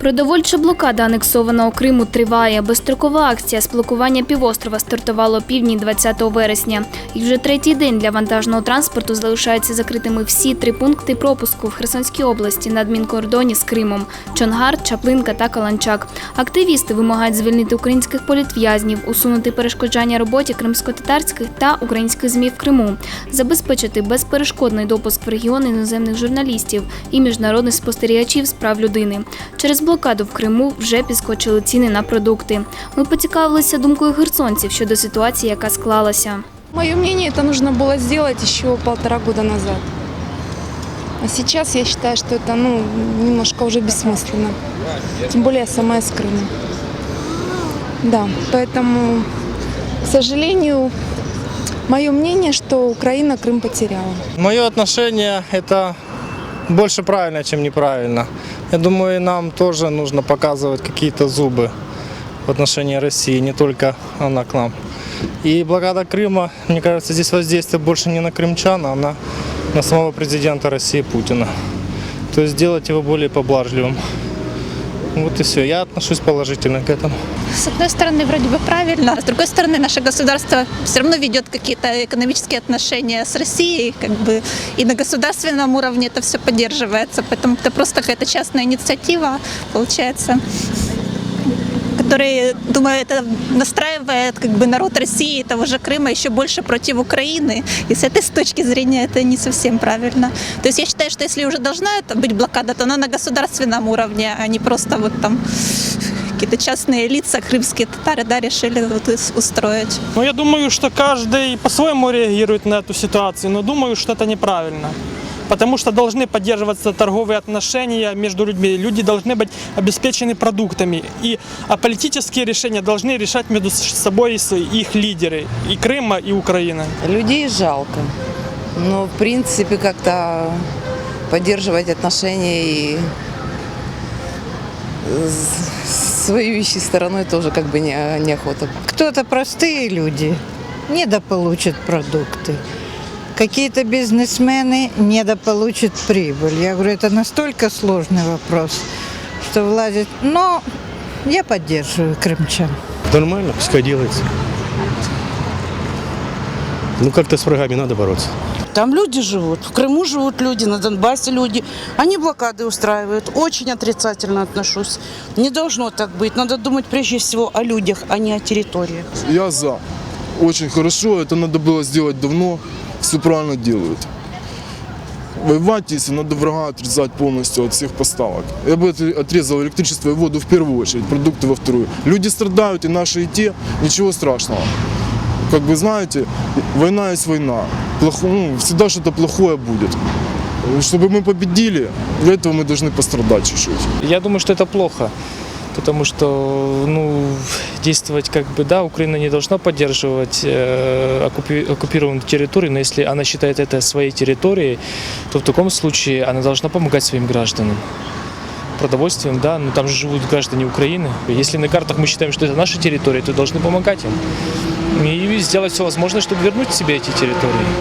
Продовольча блокада анексованого Криму триває. Безстрокова акція сплокування півострова стартувала о півдні 20 вересня. І вже третій день для вантажного транспорту залишаються закритими всі три пункти пропуску в Херсонській області на адмінкордоні з Кримом – Чонгар, Чаплинка та Каланчак. Активісти вимагають звільнити українських політв'язнів, усунути перешкоджання роботі кримсько-татарських та українських ЗМІ в Криму, забезпечити безперешкодний допуск в регіон іноземних журналістів і міжнародних спостерігачів з прав людини. Через блокаду в Криму вже підскочили ціни на продукти. Ми поцікавилися думкою херсонців щодо ситуації, яка склалася. Мое мнение, это нужно было сделать еще полтора года назад. А сейчас я считаю, что это ну, немножко уже бессмысленно. Тем более я сама из Крыма. Да, поэтому, к сожалению, мое мнение, что Украина Крым потеряла. Мое отношение это больше правильно, чем неправильно. Я думаю, нам тоже нужно показывать какие-то зубы в отношении России, не только она к нам. И блокада Крыма, мне кажется, здесь воздействие больше не на крымчан, а на, на самого президента России Путина. То есть сделать его более поблажливым. Вот и все. Я отношусь положительно к этому. С одной стороны, вроде бы правильно, а с другой стороны, наше государство все равно ведет какие-то экономические отношения с Россией, как бы, и на государственном уровне это все поддерживается. Поэтому это просто какая-то частная инициатива, получается, которая, думаю, это настраивает как бы, народ России, того же Крыма, еще больше против Украины. И с этой с точки зрения это не совсем правильно. То есть я считаю, что если уже должна это быть блокада, то она на государственном уровне, а не просто вот там какие-то частные лица, крымские татары, да, решили вот ус- устроить. Ну, я думаю, что каждый по-своему реагирует на эту ситуацию, но думаю, что это неправильно. Потому что должны поддерживаться торговые отношения между людьми. Люди должны быть обеспечены продуктами. И, а политические решения должны решать между собой их лидеры. И Крыма, и Украины. Людей жалко. Но, в принципе, как-то поддерживать отношения и с воюющей стороной тоже как бы не, неохота. Кто-то простые люди недополучат продукты. Какие-то бизнесмены недополучат прибыль. Я говорю, это настолько сложный вопрос, что влазит. Но я поддерживаю крымчан. Нормально, пускай делается. Ну как-то с врагами надо бороться. Там люди живут, в Крыму живут люди, на Донбассе люди. Они блокады устраивают. Очень отрицательно отношусь. Не должно так быть. Надо думать прежде всего о людях, а не о территории. Я за. Очень хорошо, это надо было сделать давно. Все правильно делают. Воевать, если надо врага отрезать полностью от всех поставок. Я бы отре- отрезал электричество и воду в первую очередь, продукты во вторую. Люди страдают, и наши, и те, ничего страшного. Как вы знаете, война есть война. Плохо, ну, всегда что-то плохое будет. Чтобы мы победили, для этого мы должны пострадать чуть-чуть. Я думаю, что это плохо. Потому что, ну, действовать как бы, да, Украина не должна поддерживать э, оккупи- оккупированную территорию, но если она считает это своей территорией, то в таком случае она должна помогать своим гражданам. Продовольствием, да, но там же живут граждане Украины. Если на картах мы считаем, что это наша территория, то должны помогать им. И сделать все возможное, чтобы вернуть себе эти территории.